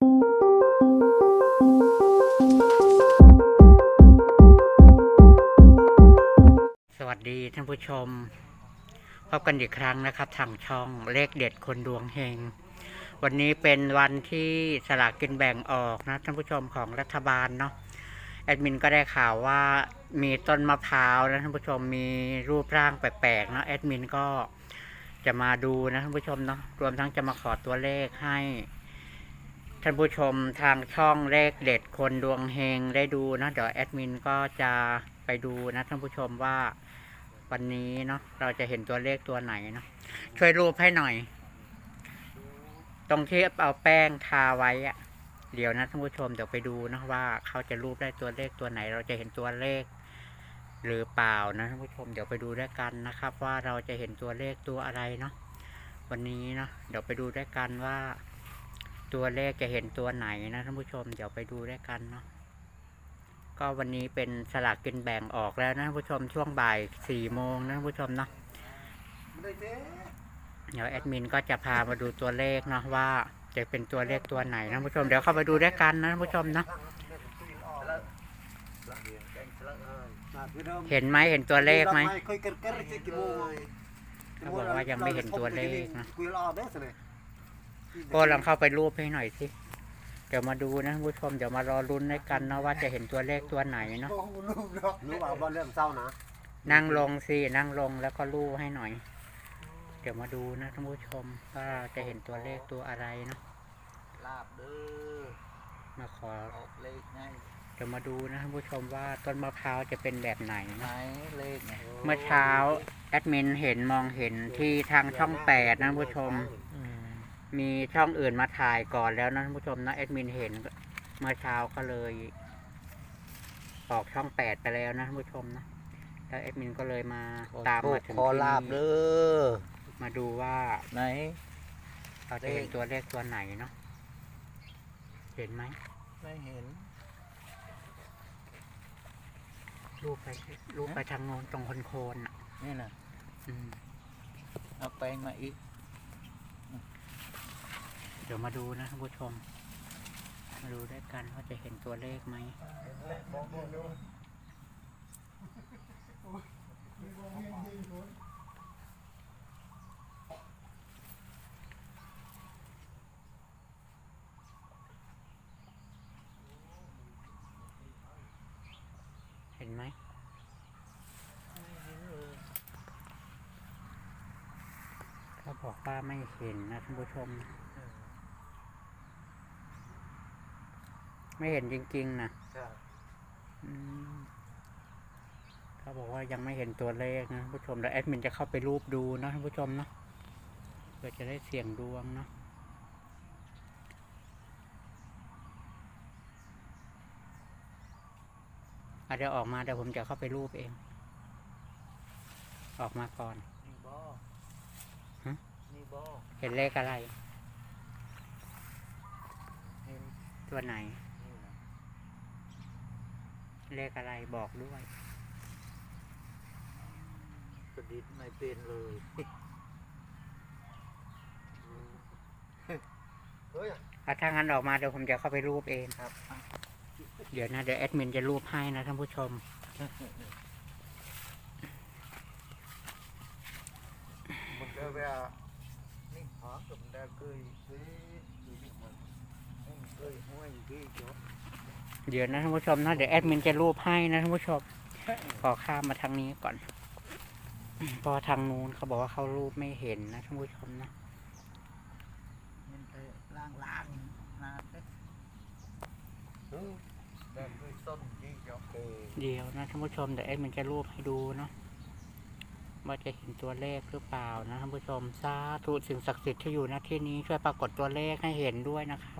สวัสดีท่านผู้ชม พบกันอีกครั้งนะครับ ทางช่องเลขเด็ดคนดวงเฮง วันนี้เป็นวันที่สลากกินแบ่งออกนะท่านผู้ชมของรัฐบาลเนาะแอดมินก็ได้ข่าวว่ามีต้นมะพร้าวนะท่านผู้ชมมีรูปร่างแปลกๆนะแอดมินก็จะมาดูนะท่านผู้ชมเนาะรวมทั้งจะมาขอตัวเลขให้ ท่านผู้ชมทางช่องเลขเด็ดคนดวงเฮงได้ดูนะเดี๋ยวแอดมินก็จะไปดูนะท่านผู้ชมว่าวันนี้เนาะเราจะเห็นตัวเลขตัวไหนเนาะช่วยรูปให้หน่อย ตรงที่เอาแป้งทาไว้อะเดี๋ยวนะท่านผู้ชมเดี๋ยวไปดูนะว่าเขาจะรูปได้ตัวเลขตัวไหน เราจะเห็นตัวเลข หรือเปล่านะท่านผู้ชมเดี๋ยวไปดูด้วยกันนะครับ ว่าเราจะเห็นตัวเลขตัวอะไรเนาะวันนี้เนาะเดี๋ยวไปดูด้วยกันว่า ตัวเลขจะเห็นตัวไหนนะท่านผู้ชมเดี๋ยวไปดูด้วยกันเนาะก็วันนี้เป็นสลากกินแบ่งออกแล้วนะท่านผู้ชมช่วงบ่ายสี่โมงนะท่านผู้ชมเนาะเดี๋ยวแอดมินก็จะพามาดูตัวเลขเนาะว่าจะเป็นตัวเลขตัวไหนนะท่านผู้ชมเดี๋ยวเข้าไปดูด้วยกันนะท่านผู้ชมเนาะเห็นไหมเห็นตัวเลขไหมค่อยเกิดเกิดสิกี่โมงเขาบอกว่ายังไม่เห็นตัวเลขนะ ก็ลองเข้าไปรูปให้หน่อยสิ เดี๋ยวมาดูนะท่านผู้ชมเดี๋ยวมารอลุ้นด้วยกันเนาะว่าจะเห็นตัวเลขตัวไหนเนาะรู้ว่าบ้านเรื่องเศร้านะ นั่งลงสินั่งลงแล้วก็ลู่ให้หน่อย เดี๋ยวมาดูนะท่านผู้ชมว่าจะเห็นตัวเลขตัวอะไรเนาะลาบเด้อมาขอออกเลขไงเดี๋ยวมาดูนะท่านผู้ชมว่าต้นมะพร้าวจะเป็นแบบไหนไหนเนาะเลขไงเมื่อเช้าแอดมินเห็นมองเห็นที่ทางช่องแปดนะท่านผู้ชมอื มมีช่องอื่นมาถ่ายก่อนแล้วนะท่านผู้ชมนะแอดมินเห็นเมื่อเช้าก็เลยออกช่องแปดไปแล้วนะท่านผู้ชมนะแล้วแอดมินก็เลยมาขอตามโชมาคถึงขอที่ลาบนี่เด้อมาดูว่าไหน เราจะเห็นตัวเลขตัวไหนเนาะเห็นไหมไม่เห็น รูปไปรูปไปทางโน้นตรงคนโคนอะนี่นะอืมเอาไปมาอีกเดี๋ยวมาดูนะท่านผู้ชม มาดูด้วยกันว่าจะเห็นตัวเลขไหมเห็นไหมเขาบอกว่าไม่เห็นนะท่านผู้ชม ไม่เห็นจริงๆนะใช่อืมเขาบอกว่ายังไม่เห็นตัวเลขนะท่านผู้ชมแล้วแอดมินจะเข้าไปรูปดูนะท่านผู้ชมเนาะเพื่อจะได้เสี่ยงดวงเนาะอะเดี๋ยวออกมาเดี๋ยวผมจะเข้าไปรูปเอง ออกมาก่อน นี่บอฮะ นี่บอเห็นเลขอะไร เห็นตัวไหนนี่นะ เลขอะไรบอกด้วยกระดิษไม่เป็นเลยเฮ้ยอะถ้างั้นออกมาเดี๋ยวผมจะเข้าไปรูปเองครับ เดี๋ยวนะเดี๋ยวแอดมินจะรูปให้นะท่านผู้ชม มันก็แบบนี่หอกับมันได้เคยซื้อดูนี่มันเคยห้วยที่จบ เดี๋ยวนะท่านผู้ชมนะเดี๋ยวแอดมินจะรูปให้นะท่านผู้ชม ขอข้ามมาทางนี้ก่อน พอทางนู้นเขาบอกว่าเขารูปไม่เห็นนะท่านผู้ชมนะล่างๆนาเต้ได้เคยส้นที่จบเออเดี๋ยวนะท่านผู้ชมเดี๋ยวแอดมินจะรูปให้ดูเนาะว่าจะเห็นตัวเลขหรือเปล่านะท่านผู้ชมสาธุสิ่งศักดิ์สิทธิ์ที่อยู่ณที่นี้ช่วยปรากฏตัวเลขให้เห็นด้วยนะครับ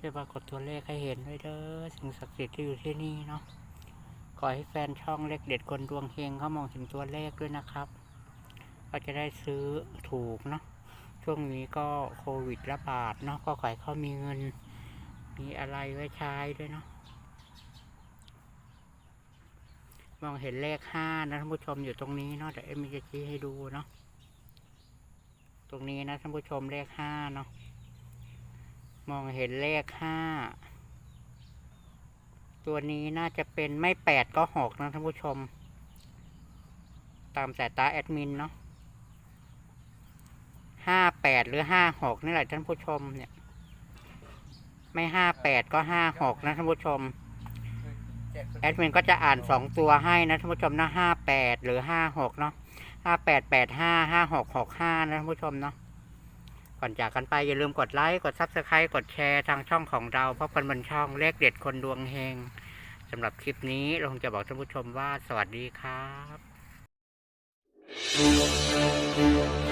ช่วยปรากฏตัวเลขให้เห็นด้วยเด้อสิ่งศักดิ์สิทธิ์ที่อยู่ที่นี่เนาะขอให้แฟนช่องเลขเด็ดคนดวงเฮงเขามองเห็นตัวเลขด้วยนะครับ ก็จะได้ซื้อถูกเนาะชช่วงนี้ก็โควิดระบาดเนาะก็ขอให้เขามีเงิน มีอะไรไว้ใช้ด้วยเนาะมองเห็นเลขห้านะท่านผู้ชมอยู่ตรงนี้เนาะเดี๋ยวเอ็มจะชี้ให้ดูเนาะตรงนี้นะท่านผู้ชมเลขห้าเนาะ มองเห็นเลขห้า ตัวนี้น่าจะเป็นไม่แปดก็หกนะท่านผู้ชม ตามสายตาแอดมินเนาะห้าแปดหรือห้าหกนี่แหละท่านผู้ชมเนี่ย ไม่ห้าแปดก็ห้าหกนะท่านผู้ชม แอดมินก็จะอ่านสองตัวให้นะท่านผู้ชมนะห้าแปดหรือห้าหกเนาะห้าแปดแปดห้าห้าหกหกห้านะท่านผู้ชมเนาะ ก่อนจากกันไปอย่าลืมกดไลค์ กดซับสไครต์กดแชร์ทางช่องของเรา เพราะคนบนช่องเลขเด็ดคนดวงเฮงสำหรับคลิปนี้เราคงจะบอกท่านผู้ชมว่าสวัสดีครับ